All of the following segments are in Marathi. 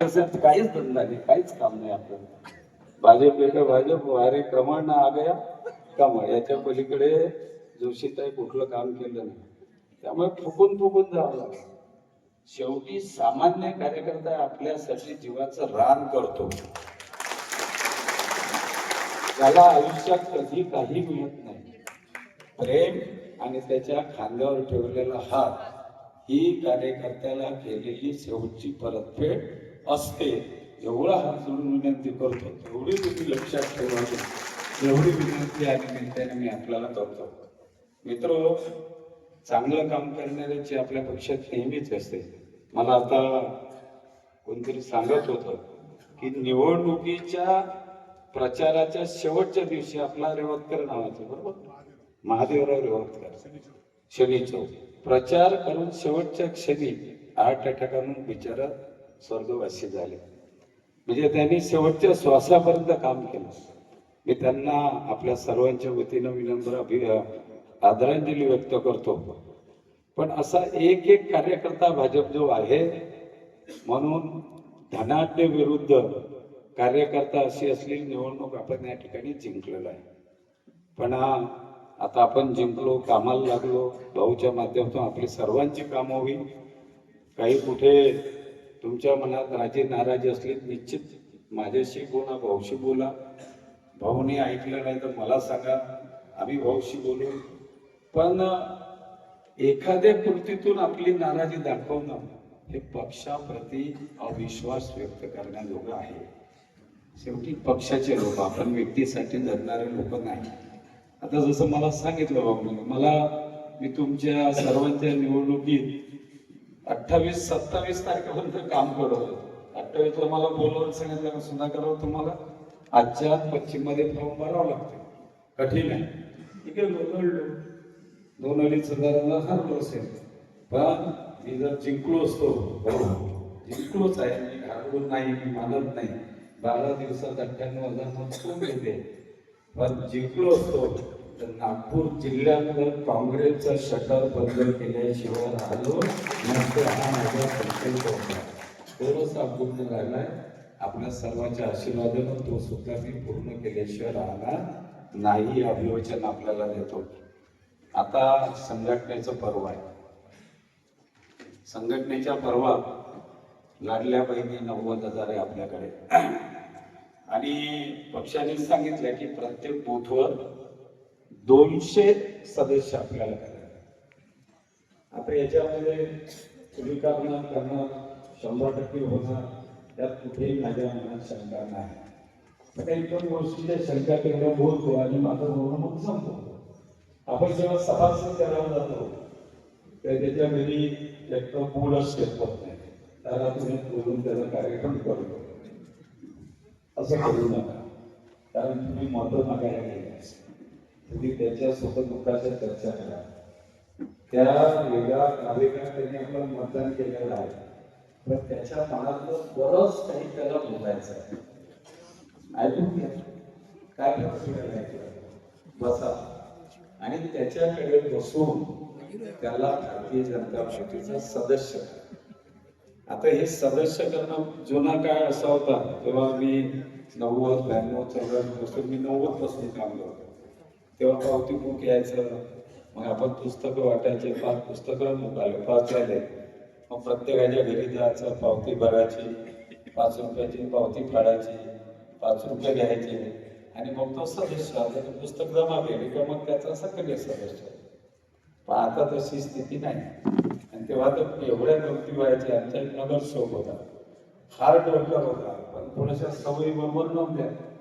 काहीच धंदा नाही काहीच काम नाही आपलं. भाजप एका भाजप? वारे क्रमांड आ गया कमळ याच्या पलीकडे जोशीताई कुठलं काम केलं नाही. त्यामुळे फुकून फुकून जावं लागलं. शेवटी सामान्य कार्यकर्ता आपल्यासाठी जीवाचं रान करतो. त्याला आयुष्यात कधी काही मिळत नाही. प्रेम आणि त्याच्या खांद्यावर ठेवलेला हात ही कार्यकर्त्याला केलेली शेवटची परतफेड असते. एवढा हात जोडून विनंती करतो. तेवढी तुम्ही लक्षात ठेवावी एवढी विनंती या निमित्ताने मी आपल्याला करतो. मित्र चांगलं काम करणाऱ्याची आपल्या पक्षात नेहमीच असते. मला आता कोणतरी सांगत होतं की निवडणुकीच्या प्रचाराच्या शेवटच्या दिवशी आपला रेवतकर नावाचं बरोबर? महादेवराव रेवतकर. शनी चौक. प्रचार करून शेवटच्या क्षणी आठ अटॅकानं बिचारा स्वर्गवासी झाले. म्हणजे त्यांनी शेवटच्या श्वासापर्यंत काम केलं. मी त्यांना आपल्या सर्वांच्या वतीनं विनम्र अभि आदरांजली व्यक्त करतो. पण असा एक एक कार्यकर्ता भाजप जो आहे म्हणून धनाढ्य विरुद्ध कार्यकर्ता अशी असलेली निवडणूक आपण या ठिकाणी जिंकलेलो आहे. पण हा आता आपण जिंकलो कामाला लागलो भाऊच्या माध्यमातून आपली सर्वांची कामं होईल. काही कुठे तुमच्या मनात राजी नाराजी असली निश्चित माझ्याशी बोला भाऊशी बोला. भाऊने ऐकलं नाही तर मला सांगा. आम्ही भाऊशी बोलू. पण एखाद्या कृतीतून आपली नाराजी दाखवणं हे पक्षाप्रती अविश्वास व्यक्त करण्याजोगं आहे. शेवटी पक्षाचे लोक आपण व्यक्तीसाठी जगणारे लोक नाही. आता जसं मला सांगितलं बाबा मला मी तुमच्या सर्वांच्या निवडणुकीत अठ्ठावीस सत्तावीस तारखेपर्यंत काम करत होतो. अठ्ठावीसला मला बोलवून सांगितलं सुद्धा करावं तुम्हाला आजच्या पश्चिममध्ये फॉर्म भरावं लागते कठीण आहे. ठीक आहे लढलो दोन अडीच हजारांना हरलो असेल. पण मी जर जिंकलो असतो हो, जिंकलोच आहे. मी हरलो नाही मी मानत नाही. बारा दिवसात अठ्ठ्याण्णव हजार मत येते पण जिंकलो असतो तर नागपूर जिल्ह्यातलं काँग्रेसचं शटर बंद केल्याशिवाय राहिलो नंतर हा माझा संकल्प होता. थोडंसं अपूर्ण राहिलाय आपल्या सर्वांच्या आशीर्वादानं तो सुद्धा मी पूर्ण केल्याशिवाय राहणार नाही अभिवचन आपल्याला देतो. आता संघटनेचं पर्व आहे. संघटनेच्या पर्वात लाडल्या बहिणी नव्वद हजार आहे आपल्याकडे. आणि पक्षाने सांगितलं की प्रत्येक बूथवर दोनशे सदस्य आपल्याला आता याच्यामध्ये करणार, शंभर टक्के होणार, त्यात कुठेही माझ्या मनात शंका नाही. पण गोष्टीच्या शंका बोलतो आणि माझं बोलणं मग संपतो. आपण जेव्हा सभासद करायला जातो, तर एक त्याला तुम्ही बोलून त्याचा कार्यक्रम करतो. असं करू नका. कारण तुम्ही मतं तुम्ही त्याच्यासोबत दुःखाच्या चर्चा करा. त्या वेगळ्या नागरिकांना त्यांनी आपलं मतदान केलेलं आहे. पण त्याच्या मनातलं बरंच काही त्याला बोलायचं आहे. ऐकून घ्या. काय बसा. आणि त्याच्याकडे बसून त्याला भारतीय जनता पार्टीचा सदस्य आता हे सदस्य करणं जुना काळ असा होता. तेव्हा मी नव्वद ब्याण्णव चौऱ्याण्णवपासून मी नव्वदपासून काम करतो. तेव्हा पावती बुक यायचं. मग आपण पुस्तकं वाटायचे पाच पुस्तकं बुक आले पाच झाले. मग प्रत्येकाच्या घरी जायचं पावती भरायची पाच रुपयाची पावती फाडायची पाच रुपये घ्यायचे. आणि मग तो सदस्य आता पुस्तक जमा केले किंवा मग त्याचा सक्रिय सदस्य. पण आता तशी स्थिती नाही. आणि तेव्हा तर एवढ्या नोकरी व्हायच्या आमच्या एक नगरसेवक होता. हार्ड वर्कर होता पण थोड्याशा सवयी बरोबर नव्हत्या.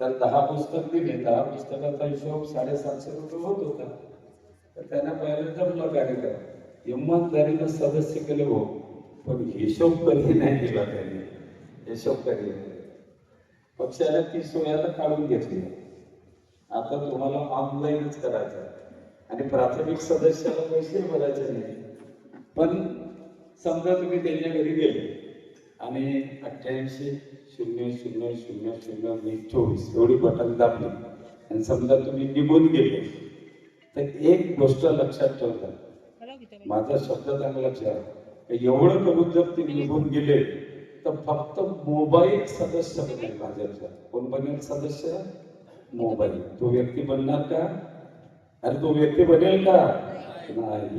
तर दहा पुस्तक दिले दहा पुस्तकाचा हिशोब साडेसातशे रुपये होत होता तर त्यांना पहिले जमलं कार्यक्रम. हिंमतदारीनं सदस्य केले हो पण हिशोब कधी नाही दिला त्यांनी. हिशोब कधी पक्षाला ती सोयाला काढून घेतली. आता तुम्हाला ऑनलाईनच करायचं. आणि प्राथमिक सदस्याला पैसे भरायचे नाही. पण समजा तुम्ही त्यांच्या घरी गेले आणि अठ्ठ्याऐंशी शून्य शून्य शून्य शून्य वीस चोवीस एवढी बटन दाबली. आणि समजा तुम्ही निघून गेले तर एक गोष्ट लक्षात ठेवता. माझा शब्द चांगला लक्षात एवढं करून जर ते निघून गेले तर फक्त मोबाईल सदस्य बनेल भाजपचा. कोण बनेल सदस्य? मोबाईल. तो व्यक्ती बनणार का? अरे तो व्यक्ती बनेल का? नाही.